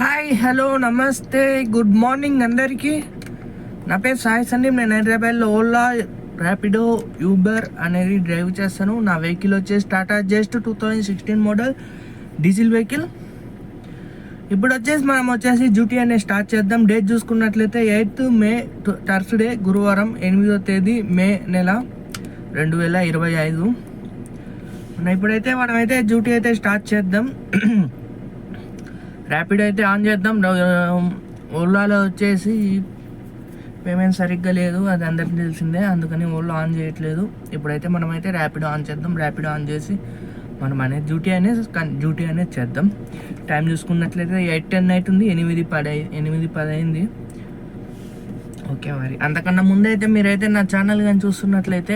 Hi hello నమస్తే good morning అందరికీ. నా పేరు సాయి సందీప్ నేను హైదరాబాద్లో ఓలా ర్యాపిడో యూబర్ అనేది డ్రైవ్ చేస్తాను. నా వెహికల్ వచ్చేసి Tata just two thousand sixteen model diesel vehicle. ఇప్పుడు వచ్చేసి మనం వచ్చేసి డ్యూటీ అనేది స్టార్ట్ చేద్దాం. డేట్ చూసుకున్నట్లయితే ఎయిత్ మే థర్స్డే గురువారం ఎనిమిదో తేదీ మే నెల రెండు వేల ఇరవై ఐదు. ఇప్పుడైతే మనమైతే డ్యూటీ అయితే స్టార్ట్ చేద్దాం. ర్యాపిడ్ అయితే ఆన్ చేద్దాం. ఓలాలో వచ్చేసి పేమెంట్ సరిగ్గా లేదు. అది అందరికీ తెలిసిందే. అందుకని ఓలా ఆన్ చేయట్లేదు. ఇప్పుడైతే మనమైతే ర్యాపిడ్ ఆన్ చేద్దాం. ర్యాపిడ్ ఆన్ చేసి మనం అనేది డ్యూటీ అనేది డ్యూటీ అనేది చేద్దాం. టైం చూసుకున్నట్లయితే ఎయిట్ టెన్ అవుతుంది ఎనిమిది పది ఎనిమిది పది అయింది ఓకే మరి. అంతకన్నా ముందైతే మీరైతే నా ఛానల్ కానీ చూస్తున్నట్లయితే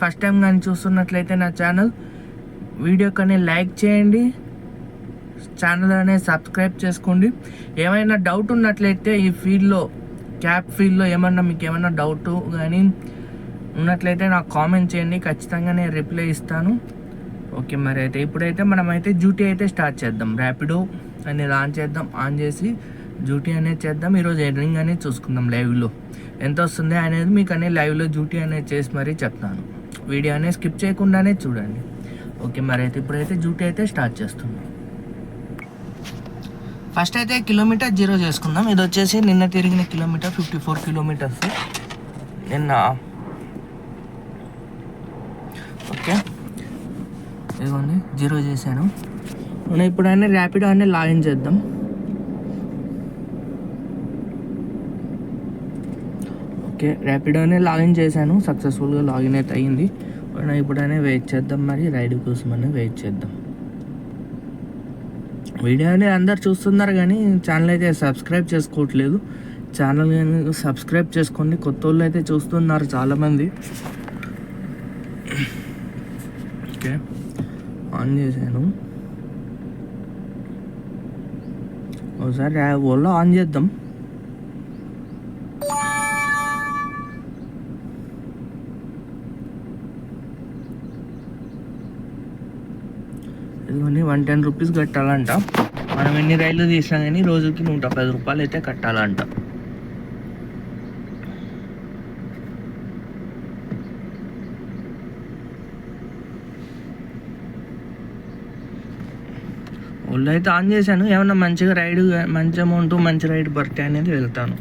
ఫస్ట్ టైం కానీ చూస్తున్నట్లయితే నా ఛానల్. వీడియో కానీ లైక్ చేయండి. ఛానల్ అనేది సబ్స్క్రైబ్ చేసుకోండి. ఏమైనా డౌట్ ఉన్నట్లయితే ఈ ఫీల్డ్లో క్యాప్ ఫీల్డ్లో ఏమన్నా మీకు ఏమైనా డౌట్ కానీ ఉన్నట్లయితే నాకు కామెంట్ చేయండి. ఖచ్చితంగా నేను రిప్లై ఇస్తాను. ఓకే మరి అయితే ఇప్పుడైతే మనమైతే డ్యూటీ అయితే స్టార్ట్ చేద్దాం. ర్యాపిడో అనేది ఆన్ చేద్దాం. ఆన్ చేసి డ్యూటీ అనేది చేద్దాం. ఈరోజు ఎర్నింగ్ అనేది చూసుకుందాం లైవ్లో ఎంత వస్తుంది అనేది మీకు అనేది లైవ్లో డ్యూటీ అనేది చేసి మరీ చెప్తాను. వీడియో అనేది స్కిప్ చేయకుండానే చూడండి. ఓకే మరి అయితే ఇప్పుడైతే డ్యూటీ అయితే స్టార్ట్ చేస్తున్నాం. ఫస్ట్ అయితే కిలోమీటర్ జీరో చేసుకుందాం. ఇది వచ్చేసి నిన్న తిరిగిన కిలోమీటర్ ఫిఫ్టీ ఫోర్ కిలోమీటర్స్. నిన్న. ఓకే. ఇదిగోండి జీరో చేశాను. మనం ఇప్పుడు అన్నీ ర్యాపిడ్ అన్నీ లాగిన్ చేద్దాం. ఓకే ర్యాపిడోనే లాగిన్ చేశాను. సక్సెస్ఫుల్గా లాగిన్ అయితే అయ్యింది. మనం ఇప్పుడనే వెయిట్ చేద్దాం మరి. రైడ్ కోసం అని వెయిట్ చేద్దాం. వీడియో అనేది అందరు చూస్తున్నారు కానీ ఛానల్ అయితే సబ్స్క్రైబ్ చేసుకోవట్లేదు. ఛానల్ కానీ సబ్స్క్రైబ్ చేసుకోండి కొత్త వాళ్ళు అయితే చూస్తున్నారు చాలామంది. ఓకే ఆన్ చేశాను. ఒకసారి ఓలో ఆన్ చేద్దాం ఇదిగోని వన్ టెన్ రూపీస్ కట్టాలంట. మనం ఎన్ని రైళ్ళు తీసినా కానీ రోజుకి నూట పది రూపాయలు అయితే కట్టాలంట. ఒళ్ళు అయితే ఆన్ చేశాను. ఏమన్నా మంచిగా రైడ్ మంచి అమౌంట్ మంచి రైడ్ బర్త్డే అనేది వెళ్తాను.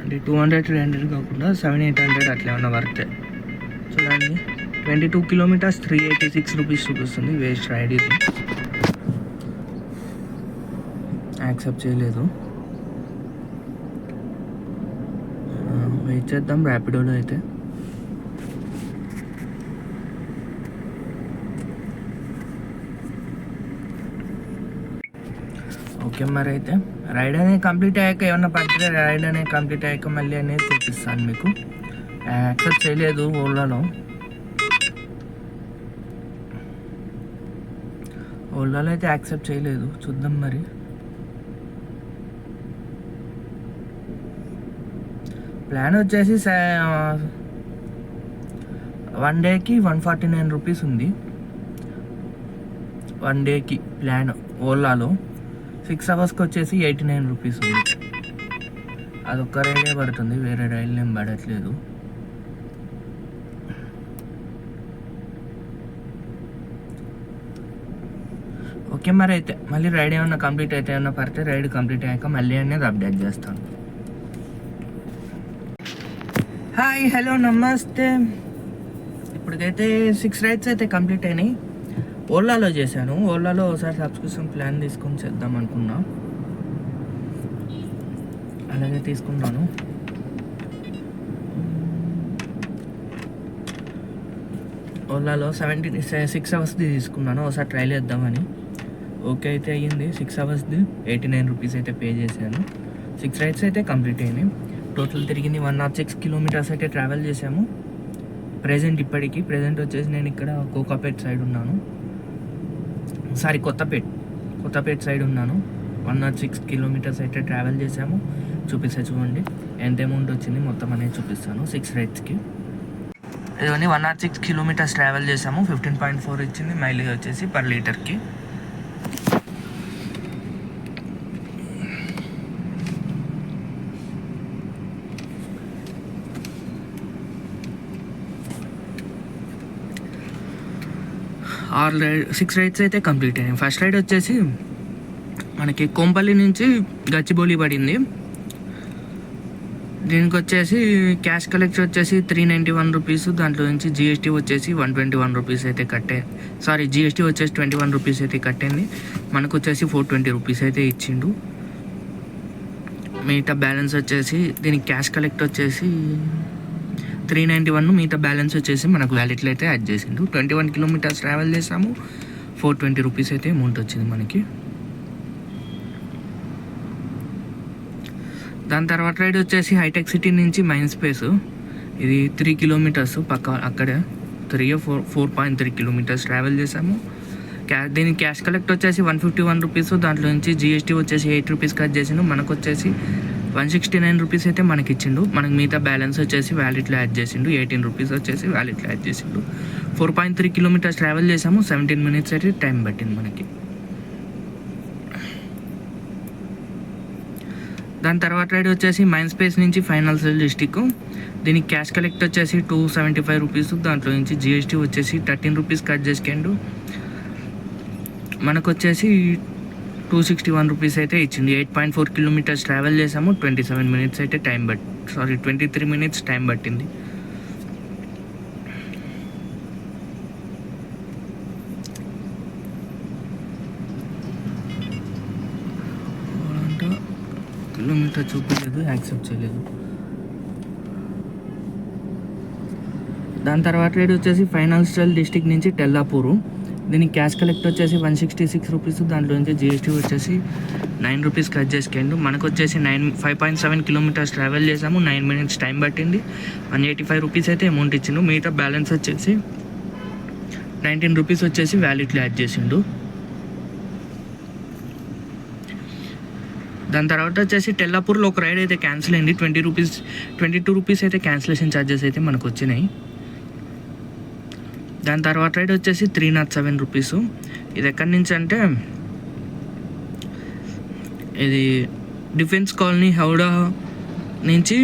అంటే టూ హండ్రెడ్ త్రీ హండ్రెడ్ కాకుండా సెవెన్ ఎయిట్ హండ్రెడ్ అట్లా ఏమన్నా పడితే. చూడండి. Twenty two kilometres three eighty six rupees చూపిస్తుంది వేస్ట్ రైడ్ ఇది. యాక్సెప్ట్ చేయలేదు. వెయిట్ చేద్దాం ర్యాపిడోలో అయితే. ఓకే మరి అయితే. రైడ్ అనేది కంప్లీట్ అయ్యాక ఏమన్నా పడితే రైడ్ అనేది కంప్లీట్ అయ్యాక మళ్ళీ అనేది చూపిస్తాను మీకు. యాక్సెప్ట్ చేయలేదు ఓలాలో ఓలాలో అయితే యాక్సెప్ట్ చేయలేదు. చూద్దాం మరి. ప్లాన్ వచ్చేసి వన్ డేకి వన్ ఫార్టీ నైన్ రూపీస్ ఉంది. వన్ డేకి ప్లాన్ ఓలాలో. సిక్స్ అవర్స్కి వచ్చేసి ఎయిటీ నైన్ రూపీస్ ఉంది. అదొక్క రైడే పడుతుంది వేరే రైలు ఏం పడట్లేదు. ఓకే మరి అయితే మళ్ళీ రైడ్ ఏమన్నా కంప్లీట్ అయితే ఏమన్నా పడితే రైడ్ కంప్లీట్ అయ్యాక మళ్ళీ అనేది అప్డేట్ చేస్తాను. హాయ్ హలో నమస్తే. ఇప్పటికైతే సిక్స్ రైడ్స్ అయితే కంప్లీట్ అయినాయి. ఓలాలో చేశాను. ఓలాలో ఒకసారి సబ్స్క్రిప్షన్ ప్లాన్ తీసుకొని చేద్దాం అనుకున్నా. అలాగే తీసుకున్నాను ఓలాలో సెవెంటీ సిక్స్ అవర్స్ది తీసుకున్నాను. ఒకసారి ట్రై చేద్దామని. ఓకే అయితే అయ్యింది. సిక్స్ అవర్స్ది ఎయిటీ నైన్ రూపీస్ అయితే పే చేశాను. సిక్స్ రైడ్స్ అయితే కంప్లీట్ అయినాయి. టోటల్ తిరిగింది వన్ నాట్ సిక్స్ కిలోమీటర్స్ అయితే ట్రావెల్ చేసాము ప్రజెంట్ ఇప్పటికి ప్రజెంట్ వచ్చేసి నేను ఇక్కడ కోకాపేట్ సైడ్ ఉన్నాను. సారీ కొత్తపేట్ కొత్తపేట్ సైడ్ ఉన్నాను. వన్ నాట్ సిక్స్ కిలోమీటర్స్ అయితే ట్రావెల్ చేసాము చూపిస్తా చూడండి. ఎంత అమౌంట్ వచ్చింది మొత్తం అనేది చూపిస్తాను. సిక్స్ రైడ్స్కి ఇదిగోని one not six kilometres travel చేసాము ఫిఫ్టీన్ పాయింట్ ఫోర్ ఇచ్చింది. మైలేజ్ వచ్చేసి పర్ లీటర్కి ఆరు రైడ్ సిక్స్ రైడ్స్ అయితే కంప్లీట్ అయినాయి. ఫస్ట్ రైడ్ వచ్చేసి మనకి కొంపల్లి నుంచి గచ్చిబౌలి పడింది. దీనికి వచ్చేసి క్యాష్ కలెక్ట్ వచ్చేసి త్రీ నైంటీ వన్ రూపీస్ దాంట్లో నుంచి జిఎస్టీ వచ్చేసి వన్ ట్వంటీ వన్ రూపీస్ అయితే కట్టే సారీ జిఎస్టీ వచ్చేసి ట్వంటీ వన్ రూపీస్ అయితే కట్టింది. మనకు వచ్చేసి ఫోర్ ట్వంటీ రూపీస్ అయితే ఇచ్చిండు. మిగతా బ్యాలెన్స్ వచ్చేసి దీనికి క్యాష్ కలెక్ట్ వచ్చేసి త్రీ నైంటీ వన్ మిగతా బ్యాలెన్స్ వచ్చేసి మనకు వ్యాలెట్లో అయితే యాడ్ చేసిండు. ట్వంటీ వన్ కిలోమీటర్స్ ట్రావెల్ చేసాము. ఫోర్ ట్వంటీ రూపీస్ అయితే అమౌంట్ వచ్చింది మనకి. దాని తర్వాత రైడ్ వచ్చేసి హైటెక్ సిటీ నుంచి మైన్ స్పేస్. ఇది త్రీ కిలోమీటర్స్ పక్క అక్కడే three four four point three kilometres travel చేసాము. క్యా దీని క్యాష్ కలెక్ట్ వచ్చేసి వన్ ఫిఫ్టీ వన్ రూపీస్ దాంట్లో నుంచి జిఎస్టీ వచ్చేసి ఎయిట్ రూపీస్ కట్ చేసిండు. మనకు వచ్చేసి వన్ సిక్స్టీ నైన్ రూపీస్ అయితే మనకి ఇచ్చిండు మనకి మిగతా బ్యాలెన్స్ వచ్చేసి వ్యాలెట్లో యాడ్ చేసిండు. ఎయిటీన్ రూపీస్ వచ్చేసి వ్యాలెట్లో యాడ్ చేసిండు. Four point three kilometres travel చేసాము. సెవెంటీన్ మినిట్స్ అయితే టైం పట్టింది మనకి. దాని తర్వాత రైడ్ వచ్చేసి మైండ్ స్పేస్ నుంచి ఫైనల్ సెల్ డిస్టిక్ దీనికి క్యాష్ కలెక్ట్ వచ్చేసి టూ సెవెంటీ ఫైవ్ రూపీస్. దాంట్లో నుంచి జిఎస్టీ వచ్చేసి థర్టీన్ రూపీస్ కట్ చేసుకోండు. మనకు వచ్చేసి టూ సిక్స్టీ వన్ రూపీస్ అయితే ఇచ్చింది. Eight point four kilometres travel చేసాము. ట్వంటీ సెవెన్ మినిట్స్ అయితే time but sorry twenty three minutes time పట్టింది కిలోమీటర్ చూపించలేదు యాక్సెప్ట్ చేయలేదు. దాని తర్వాత వచ్చేసి ఫైనాన్షియల్ డిస్టిక్ నుంచి టెల్లాపూరు దీనికి క్యాష్ కలెక్ట్ వచ్చేసి వన్ సిక్స్టీ సిక్స్ రూపీస్ దాంట్లో నుంచి జిఎస్టీ వచ్చేసి నైన్ రూపీస్ కట్ చేసుకుండు మనకు వచ్చేసి nine five point seven kilometres travel చేసాము. నైన్ మినిట్స్ టైం పట్టింది. వన్ ఎయిటీ ఫైవ్ రూపీస్ అయితే అమౌంట్ ఇచ్చిండు. మిగతా బ్యాలెన్స్ వచ్చేసి నైన్టీన్ రూపీస్ వచ్చేసి వ్యాలెట్లో యాడ్ చేసిండు. దాని తర్వాత వచ్చేసి టెల్లాపూర్లో ఒక రైడ్ అయితే క్యాన్సిల్ అయింది. Twenty rupees twenty two rupees అయితే క్యాన్సిలేషన్ ఛార్జెస్ అయితే మనకు వచ్చినాయి. దాని తర్వాత రేట్ వచ్చేసి త్రీ నాట్ సెవెన్ రూపీస్ ఇది ఎక్కడి నుంచి అంటే ఇది డిఫెన్స్ కాలనీ హౌడా నుంచి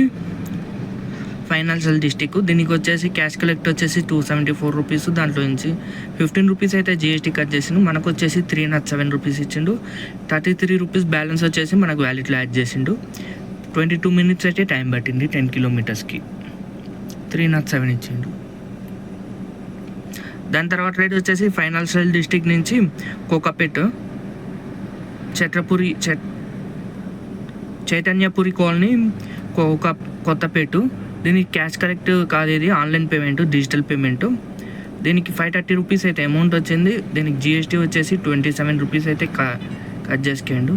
ఫైనాన్షియల్ డిస్టిక్ దీనికి వచ్చేసి క్యాష్ కలెక్ట్ వచ్చేసి టూ సెవెంటీ ఫోర్ రూపీస్ దాంట్లో నుంచి. ఫిఫ్టీన్ రూపీస్ అయితే జిఎస్టీ కట్ చేసిండు. మనకు వచ్చేసి త్రీ నాట్ సెవెన్ రూపీస్ ఇచ్చిండు. థర్టీ త్రీ రూపీస్ బ్యాలెన్స్ వచ్చేసి మనకు వ్యాలెట్లో యాడ్ చేసిండు. ట్వంటీ టూ మినిట్స్ అయితే టైం పట్టింది టెన్ కిలోమీటర్స్కి త్రీ నాట్ సెవెన్ ఇచ్చిండు. దాని తర్వాత రైడ్ వచ్చేసి ఫైనాన్షియల్ డిస్టిక్ నుంచి కోకాపేట్ చట్రపురి చట్ చైతన్యపురి కాలనీ కోక కొత్తపేటు దీనికి క్యాష్ కలెక్ట్ కాదు ఇది ఆన్లైన్ పేమెంట్ డిజిటల్ పేమెంట్ దీనికి ఫైవ్ థర్టీ రూపీస్ అయితే అమౌంట్ వచ్చింది దీనికి జిఎస్టీ వచ్చేసి ట్వంటీ సెవెన్ రూపీస్ అయితే కట్ చేసుకోండు.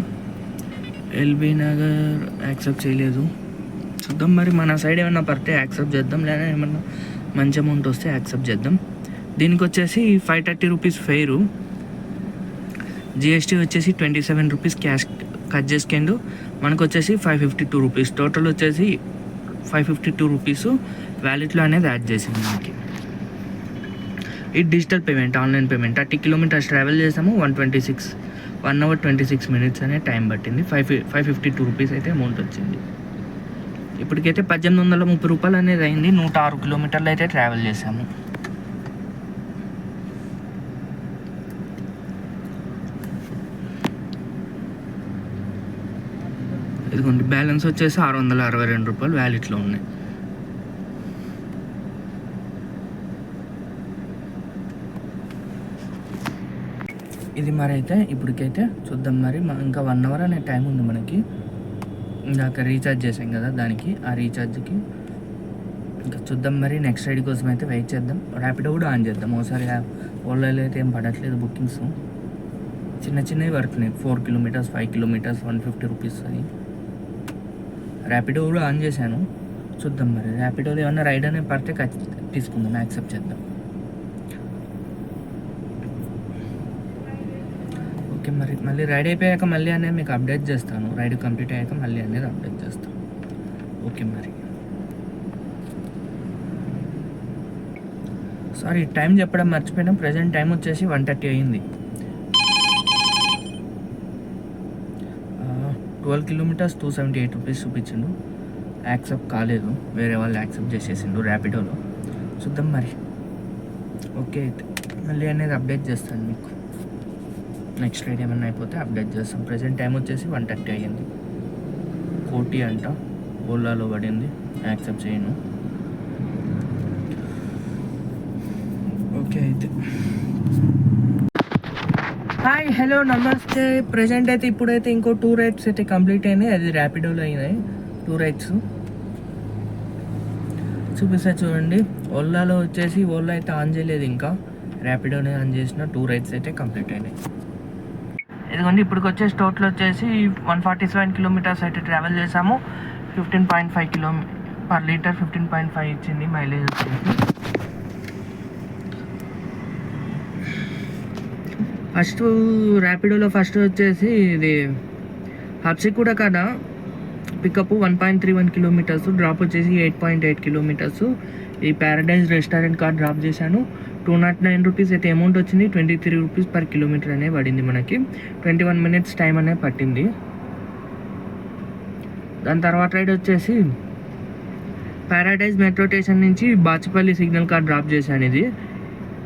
ఎల్బీ నగర్ యాక్సెప్ట్ చేయలేదు. చూద్దాం మరి మన సైడ్ ఏమైనా పడితే యాక్సెప్ట్ చేద్దాం లేదా ఏమన్నా మంచి అమౌంట్ వస్తే యాక్సెప్ట్ చేద్దాం. దీనికి వచ్చేసి five thirty rupees fare GST వచ్చేసి twenty seven rupees cash cut చేసుకుండు మనకు వచ్చేసి five fifty two rupees total వచ్చేసి ఫైవ్ ఫిఫ్టీ టూ రూపీస్ వ్యాలెట్లో అనేది యాడ్ చేసింది మనకి. ఈ digital payment online payment thirty kilometres travel చేసాము one twenty six one hour twenty six minutes అనే టైం పట్టింది. Five five fifty two rupees అయితే అమౌంట్ వచ్చింది. ఇప్పటికైతే పద్దెనిమిది వందల ముప్పై రూపాయలు అనేది అయింది. నూట ఆరు కిలోమీటర్లు అయితే ట్రావెల్ చేసాము. ఇదిగోండి బ్యాలెన్స్ వచ్చేసి ఆరు వందల అరవై రెండు రూపాయలు వ్యాలెట్లో ఉన్నాయి. ఇది మరి అయితే ఇప్పటికైతే చూద్దాం మరి. ఇంకా వన్ అవర్ అనే టైం ఉంది మనకి. ఇందాక రీఛార్జ్ చేసాం కదా దానికి ఆ రీఛార్జ్కి. ఇంకా చూద్దాం మరి నెక్స్ట్ రైడ్ కోసం అయితే వెయిట్ చేద్దాం. ర్యాపిడో కూడా ఆన్ చేద్దాం. ఒకసారి ఓన్లైన్లో అయితే ఏం పడట్లేదు బుకింగ్స్. చిన్న చిన్నవి పడుతున్నాయి. Four kilometres five kilometres one fifty rupees అని. ర్యాపిడో కూడా ఆన్ చేశాను. చూద్దాం మరి. ర్యాపిడోలో ఏమన్నా రైడ్ అనేది పడితే తీసుకుందాం. యాక్సెప్ట్ చేద్దాం. ఓకే మరి మళ్ళీ రైడ్ అయిపోయాక మళ్ళీ అనేది మీకు అప్డేట్ చేస్తాను. రైడ్ కంప్లీట్ అయ్యాక మళ్ళీ అనేది అప్డేట్ చేస్తాను. ఓకే మరి. సారీ టైం చెప్పడం మర్చిపోయినా. ప్రజెంట్ టైం వచ్చేసి వన్ థర్టీ అయింది. Twelve kilometres two seventy eight rupees చూపించిండు. Accept కాలేదు. వేరే వాళ్ళు యాక్సెప్ట్ చేసేసిండు ర్యాపిడోలో చూద్దాం మరి. ఓకే అయితే మళ్ళీ అనేది అప్డేట్ చేస్తాను మీకు. నెక్స్ట్ రైడ్ ఏమైనా అయిపోతే అప్డేట్ చేస్తాం. ప్రజెంట్ టైం వచ్చేసి వన్ థర్టీ అయ్యింది. కోటి అంట. ఓలాలో పడింది. యాక్సెప్ట్ చేయను. ఓకే అయితే హాయ్ హలో నమస్తే. ప్రజెంట్ అయితే ఇప్పుడైతే ఇంకో టూ రైడ్స్ అయితే కంప్లీట్ అయినాయి. అది ర్యాపిడోలో అయినాయి. టూ రైడ్స్ చూపిస్తా చూడండి. ఓలాలో వచ్చేసి ఓలా అయితే ఆన్ చేయలేదు ఇంకా. ర్యాపిడోనే ఆన్ చేసిన టూ రైడ్స్ అయితే కంప్లీట్ అయినాయి. ఇదిగోండి ఇప్పటికి వచ్చేసి టోటల్ వచ్చేసి వన్ ఫార్టీ సెవెన్ కిలోమీటర్స్ అయితే ట్రావెల్ చేసాము fifteen point five kilo per litre fifteen point five ఇచ్చింది మైలేజ్ వచ్చేసి. ఫస్ట్ ర్యాపిడోలో ఫస్ట్ వచ్చేసి ఇది హబ్సి కూడా కదా? Pickup one point three one kilometres drop వచ్చేసి ఎయిట్ పాయింట్ ఎయిట్ కిలోమీటర్స్ ఈ ప్యారడైజ్ రెస్టారెంట్ కార్ డ్రాప్ చేశాను. టూ నాట్ నైన్ రూపీస్ అయితే అమౌంట్ వచ్చింది. Twenty three rupees per kilometre అనే పడింది మనకి. ట్వంటీ వన్ మినిట్స్ టైం అనే పట్టింది. దాని తర్వాత రైడ్ వచ్చేసి ప్యారడైజ్ మెట్రో స్టేషన్ నుంచి బాచిపల్లి సిగ్నల్ కార్ డ్రాప్ చేశాను ఇది.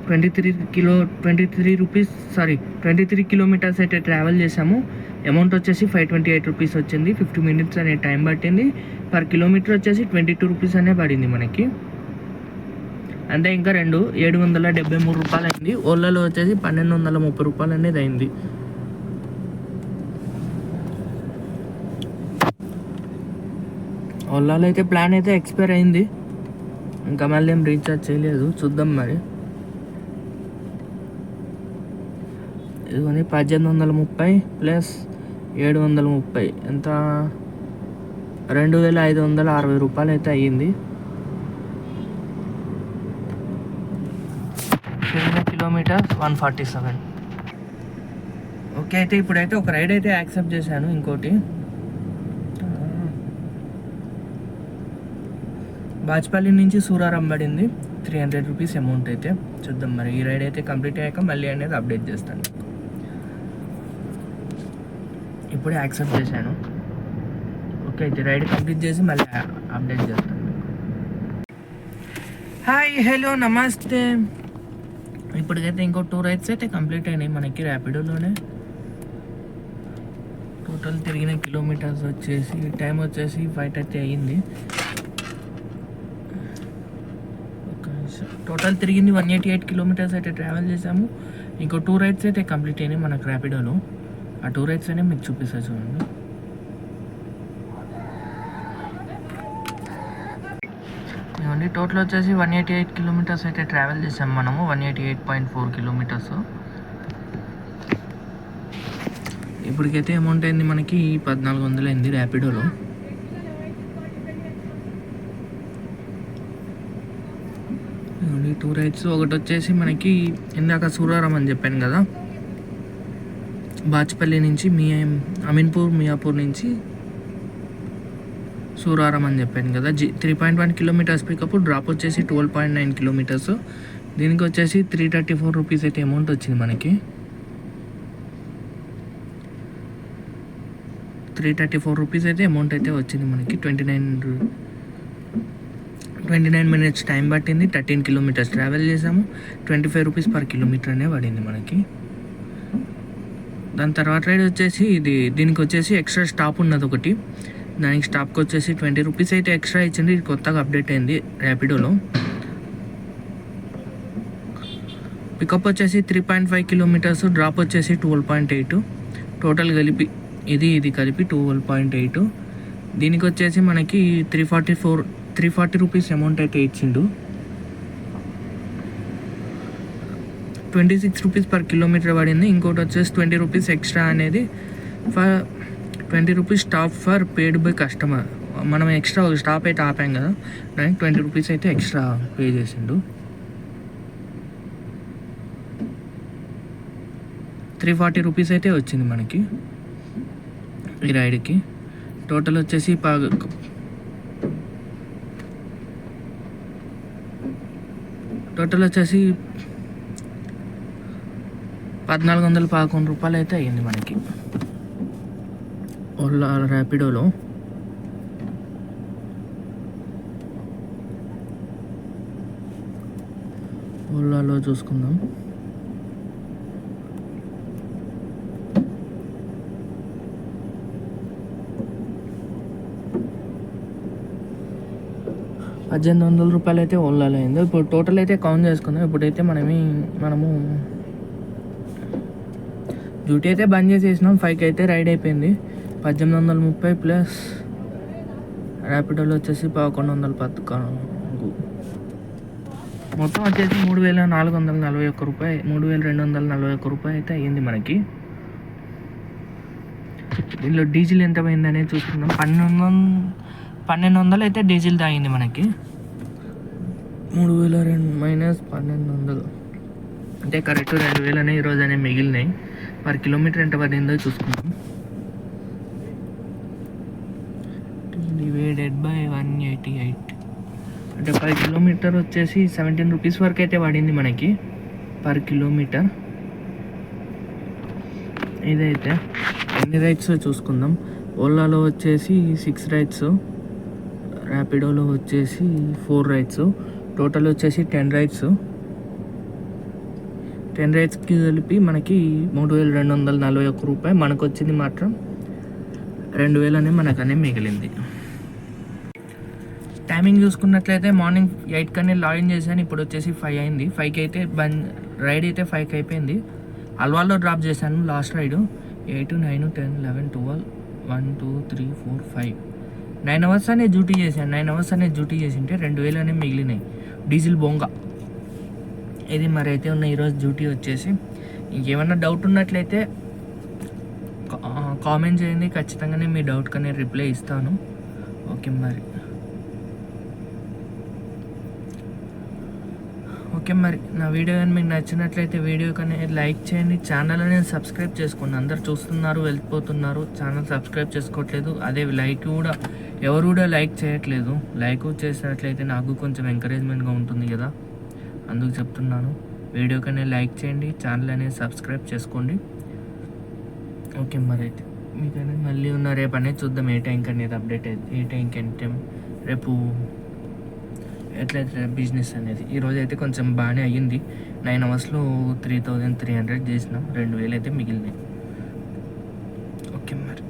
Twenty three kilo twenty three rupees sorry twenty three kilometres అయితే ట్రావెల్ చేసాము అమౌంట్ వచ్చేసి ఫైవ్ ట్వంటీ ఎయిట్ రూపీస్ వచ్చింది. ఫిఫ్టీ మినిట్స్ అనే టైం పట్టింది. పర్ కిలోమీటర్ వచ్చేసి ట్వంటీ టూ రూపీస్ అనే పడింది మనకి. అంతే ఇంకా రెండు ఏడు వందల డెబ్బై మూడు రూపాయలు అయింది. ఓలాలో వచ్చేసి పన్నెండు వందల ముప్పై రూపాయలు అనేది అయింది. ఓలాలో అయితే ప్లాన్ అయితే ఎక్స్పైర్ అయింది. ఇంకా మళ్ళీ ఏం రీఛార్జ్ చేయలేదు. చూద్దాం మరి. ఇదిగోని పద్దెనిమిది వందల ముప్పై ప్లస్ ఏడు వందల ముప్పై. ఎంత? రెండు వేల ఐదు వందల అరవై రూపాయలు అయితే అయ్యింది. తిరిగిన kilometres one forty seven. Okay అయితే ఇప్పుడైతే ఒక రైడ్ అయితే యాక్సెప్ట్ చేశాను ఇంకోటి. బాజ్పల్లి నుంచి సూరారం పడింది. త్రీ హండ్రెడ్ రూపీస్ అమౌంట్ అయితే. చూద్దాం మరి ఈ రైడ్ అయితే కంప్లీట్ అయ్యాక మళ్ళీ అనేది అప్డేట్ చేస్తాను. ఇప్పుడే యాక్సెప్ట్ చేశాను. ఓకే అయితే రైడ్ కంప్లీట్ చేసి మళ్ళీ అప్డేట్ చేస్తాను. హాయ్ హలో నమస్తే. ఇప్పటికైతే ఇంకో టూ రైడ్స్ అయితే కంప్లీట్ అయినాయి మనకి ర్యాపిడోలోనే. టోటల్ తిరిగిన కిలోమీటర్స్ వచ్చేసి టైం వచ్చేసి ఫైవ్ థర్టీ అయ్యింది. టోటల్ తిరిగింది వన్ ఎయిటీ ఎయిట్ కిలోమీటర్స్ అయితే ట్రావెల్ చేసాము ఇంకో టూ రైడ్స్ అయితే కంప్లీట్ అయినాయి మనకు ర్యాపిడోలో. ఆ టూ రైడ్స్ అనే మీకు చూపిస్తా చూడండి. ఇవన్నీ టోటల్ వచ్చేసి వన్ ఎయిటీ ఎయిట్ కిలోమీటర్స్ అయితే ట్రావెల్ చేసాం మనము one eighty eight point four kilometres. ఇప్పటికైతే అమౌంట్ అయింది మనకి? పద్నాలుగు వందలు అయింది ర్యాపిడోలో టూ రైడ్స్ ఒకటి వచ్చేసి మనకి ఇందాక సూరారం అని చెప్పాను కదా. బాచ్పల్లి నుంచి మీ అమీన్పూర్ మియాపూర్ నుంచి సూరారం అని చెప్పాను కదా. G three point one kilometres pickup drop వచ్చేసి ట్వెల్వ్ పాయింట్ నైన్ కిలోమీటర్స్ దీనికి వచ్చేసి త్రీ థర్టీ ఫోర్ రూపీస్ అయితే అమౌంట్ వచ్చింది మనకి. త్రీ థర్టీ ఫోర్ రూపీస్ అయితే అమౌంట్ అయితే వచ్చింది మనకి. Twenty nine twenty nine minutes time పట్టింది. థర్టీన్ కిలోమీటర్స్ ట్రావెల్ చేసాము twenty five rupees per kilometre అనే పడింది మనకి. దాని తర్వాత రైడ్ వచ్చేసి ఇది దీనికి వచ్చేసి ఎక్స్ట్రా స్టాప్ ఉన్నది ఒకటి. దానికి స్టాప్కి వచ్చేసి ట్వంటీ రూపీస్ అయితే ఎక్స్ట్రా ఇచ్చింది. ఇది కొత్తగా అప్డేట్ అయింది ర్యాపిడోలో పికప్ వచ్చేసి three point five kilometres drop వచ్చేసి ట్వెల్వ్ పాయింట్ ఎయిట్ టోటల్ కలిపి ఇది ఇది కలిపి ట్వెల్వ్ పాయింట్ ఎయిట్ దీనికి వచ్చేసి మనకి three forty four three forty rupees amount అయితే ఇచ్చిండు. Twenty six rupees per kilometre పడింది. ఇంకోటి వచ్చేసి ట్వంటీ రూపీస్ ఎక్స్ట్రా అనేది for twenty rupees stop for paid by customer మనం ఎక్స్ట్రా స్టాప్ అయితే ఆపాం కదా. దానికి ట్వంటీ రూపీస్ అయితే ఎక్స్ట్రా పే చేసిండు. త్రీ ఫార్టీ రూపీస్ అయితే వచ్చింది మనకి ఈ రైడ్కి టోటల్ వచ్చేసి పా టోటల్ వచ్చేసి పద్నాలుగు వందల పదకొండు రూపాయలు అయితే అయ్యింది మనకి. ఓలా ర్యాపిడోలో. ఓలాలో చూసుకుందాం. పద్దెనిమిది వందల రూపాయలు అయితే ఓలాలో అయింది. ఇప్పుడు టోటల్ అయితే కౌంట్ చేసుకుందాం. ఇప్పుడైతే మనమే మనము డ్యూటీ అయితే బంద్ చేసేసినాం. ఫైవ్కి అయితే రైడ్ అయిపోయింది. పద్దెనిమిది వందల ముప్పై ప్లస్ ర్యాపిడోలో వచ్చేసి పదకొండు వందల పద్నాలుగు మొత్తం వచ్చేసి మూడు వేల నాలుగు వందల నలభై ఒక్క రూపాయి మూడు వేల రెండు వందల నలభై ఒక్క రూపాయి అయితే అయ్యింది మనకి. దీనిలో డీజిల్ ఎంత పోయింది అనేది చూసుకుందాం. పన్నెండు వం- పన్నెండు వందలు అయితే డీజిల్ తాగింది మనకి. మూడు వేల రెండు మైనస్ పన్నెండు వందలు. అంటే కరెక్ట్ రెండు వేలనే ఈరోజు అనేవి మిగిలినాయి. పర్ కిలోమీటర్ ఎంత పడిందో చూసుకుందాం. Divided by one eighty eight అంటే పర్ కిలోమీటర్ వచ్చేసి సెవెంటీన్ రూపీస్ వరకు అయితే పడింది మనకి. Per kilometre. ఇదైతే ఎన్ని రైడ్స్ చూసుకుందాం. ఓలాలో వచ్చేసి సిక్స్ రైడ్స్ ర్యాపిడోలో వచ్చేసి ఫోర్ రైడ్స్ టోటల్ వచ్చేసి టెన్ రైడ్స్ టెన్ రైడ్స్కి కలిపి మనకి మూడు వేల రెండు వందల నలభై ఒక్క రూపాయి మనకు వచ్చింది మాత్రం రెండు వేలనే మనకనే మిగిలింది. టైమింగ్ చూసుకున్నట్లయితే మార్నింగ్ ఎయిట్ కనే లాగిన్ చేశాను ఇప్పుడు వచ్చేసి ఫైవ్ అయింది. ఫైవ్కి అయితే బంద్ రైడ్ అయితే ఫైవ్కి అయిపోయింది. అల్వాల్లో డ్రాప్ చేశాను last ride eight nine ten eleven twelve one two three four five nine hours అనే డ్యూటీ చేశాను. నైన్ అవర్స్ అనే డ్యూటీ చేసింటే రెండు వేలు అనేవి మిగిలినాయి. డీజిల్ బొంగ. ఇది మరి అయితే ఉన్న ఈరోజు డ్యూటీ వచ్చేసి. ఇంకేమైనా డౌట్ ఉన్నట్లయితే కామెంట్ చేయండి. ఖచ్చితంగానే మీ డౌట్ నేను రిప్లై ఇస్తాను. ఓకే మరి. ఓకే మరి. నా వీడియో కానీ మీకు నచ్చినట్లయితే వీడియో కానీ లైక్ చేయండి. ఛానల్ అనేది సబ్స్క్రైబ్ చేసుకోండి. అందరు చూస్తున్నారు వెళ్ళిపోతున్నారు. ఛానల్ సబ్స్క్రైబ్ చేసుకోవట్లేదు. అదే లైక్ కూడా ఎవరు కూడా లైక్ చేయట్లేదు. లైక్ చేసినట్లయితే నాకు కొంచెం ఎంకరేజ్మెంట్గా ఉంటుంది కదా. అందుకు చెప్తున్నాను. వీడియో కానీ లైక్ చేయండి ఛానల్ అనేది సబ్స్క్రైబ్ చేసుకోండి. ఓకే మరి అయితే మీకు అనేది మళ్ళీ ఉన్న రేపు అనేది చూద్దాం. ఏ టైంకి అనేది అప్డేట్ అయితే ఏ టైంకి అంటే రేపు ఎట్లయితే బిజినెస్ అనేది. ఈరోజు అయితే కొంచెం బాగానే అయ్యింది. నైన్ అవర్స్లో త్రీ థౌజండ్ త్రీ హండ్రెడ్ చేసినాం. రెండు వేలు అయితే మిగిలినాయి. ఓకే మరి.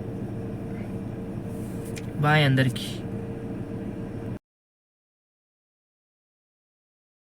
బాయ్ అందరికీ.